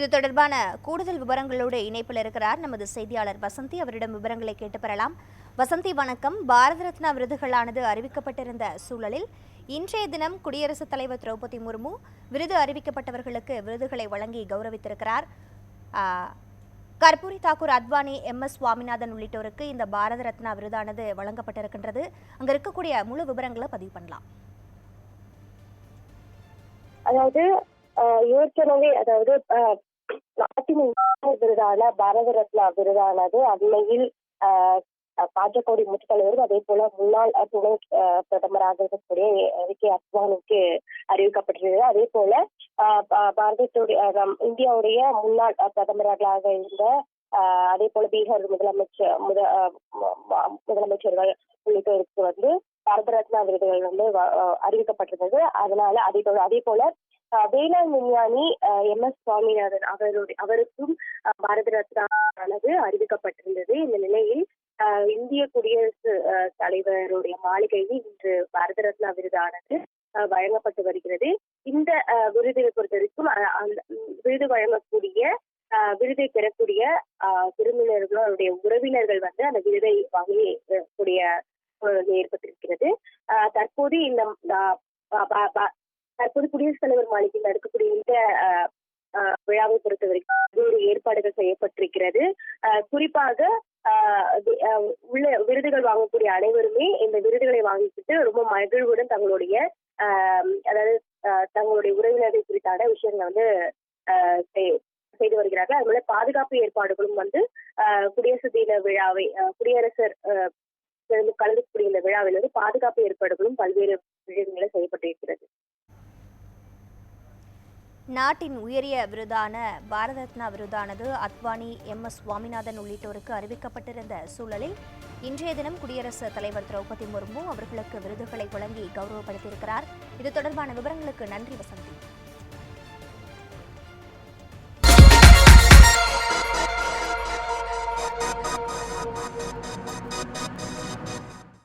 இது தொடர்பான கூடுதல் விவரங்களோடு இணைப்பில் இருக்கிறார் நமது செய்தியாளர் வசந்தி. அவரிடம் விவரங்களை கேட்டு பெறலாம் வசந்தி வணக்கம். பாரத ரத்னா விருதுகளானது அறிவிக்கப்பட்டிருந்த சூழலில் இன்றைய தினம் குடியரசுத் தலைவர் திரௌபதி முர்மு விருது அறிவிக்கப்பட்டவர்களுக்கு விருதுகளை வழங்கி கௌரவித்திருக்கிறார். கர்பூரி தாக்கூர் அத்வானி எம். எஸ். சுவாமிநாதன் உள்ளிட்டோருக்கு இந்த பாரத ரத்னா விருதானது வழங்கப்பட்டிருக்கின்றது. அங்க இருக்கக்கூடிய முழு விவரங்களை பதிவு பண்ணலாம். அதாவது ஏற்கனவே அதாவது நாட்டின் விருதான பாரத ரத்னா விருதானது அண்மையில் ஆஹ், பாஜகவுடைய மூத்த தலைவரும் அதே போல முன்னாள் துணை பிரதமராக இருக்கக்கூடிய வி கே அத்வானிக்கு அறிவிக்கப்பட்டிருந்தது. அதே போல பாரதத்துடைய நம் இந்தியாவுடைய முன்னாள் பிரதமர்களாக இருந்த ஆஹ், அதே போல பீகார் முதலமைச்சர் முத முதலமைச்சர்கள் உள்ளிட்டோருக்கு வந்து பாரத ரத்னா விருதுகள் வந்து அறிவிக்கப்பட்டிருந்தது. அதனால அதே போல அதே போல வேளாண் விஞ்ஞானி எம். எஸ். சுவாமிநாதன் அவருடைய அவருக்கும் பாரத ரத்னா ஆனது அறிவிக்கப்பட்டிருந்தது. இந்த நிலையில் இந்திய குடியரசு தலைவருடைய மாளிகையில் இன்று பாரத ரத்னா விருதானது வழங்கப்பட்டு வருகிறது. இந்த விருதை பொறுத்த வரைக்கும் அந்த விருது வழங்கக்கூடிய விருதை பெறக்கூடிய விருந்தினர்களுடைய அவருடைய உறவினர்கள் வந்து அந்த விருதை வாங்கி கூடிய ஏற்பட்டிருக்கிறது. தற்போது இந்த பா- தற்போது குடியரசுத் தலைவர் மாளிகையில் நடக்கக்கூடிய இந்த ஆஹ், ஆஹ், விழாவை பொறுத்த வரைக்கும் பல்வேறு ஏற்பாடுகள் செய்யப்பட்டிருக்கிறது. ஆஹ், குறிப்பாக ஆஹ், ஆஹ், உள்ள விருதுகள் வாங்கக்கூடிய அனைவருமே இந்த விருதுகளை வாங்கிக்கிட்டு ரொம்ப மகிழ்வுடன் தங்களுடைய ஆஹ், அதாவது ஆஹ், தங்களுடைய உறவினர்கள் குறித்தான விஷயங்களை வந்து ஆஹ், செய்- செய்து வருகிறார்கள். அதுபோல பாதுகாப்பு ஏற்பாடுகளும் வந்து ஆஹ், குடியரசு தின விழாவை ஆஹ், குடியரசர் கலந்துக்கூடிய இந்த விழாவில் வந்து பாதுகாப்பு ஏற்பாடுகளும் பல்வேறு விஷயங்களை செய்யப்பட்டிருக்கிறது. நாட்டின் உயரிய விருதான பாரத ரத்னா விருதானது அத்வானி எம் எஸ் சுவாமிநாதன் உள்ளிட்டோருக்கு அறிவிக்கப்பட்டிருந்த சூழலில் இன்றைய தினம் குடியரசுத் தலைவர் திரௌபதி முர்மு அவர்களுக்கு விருதுகளை வழங்கி கௌரவப்படுத்தியிருக்கிறார். இது தொடர்பான விவரங்களுக்கு நன்றி வசந்தி.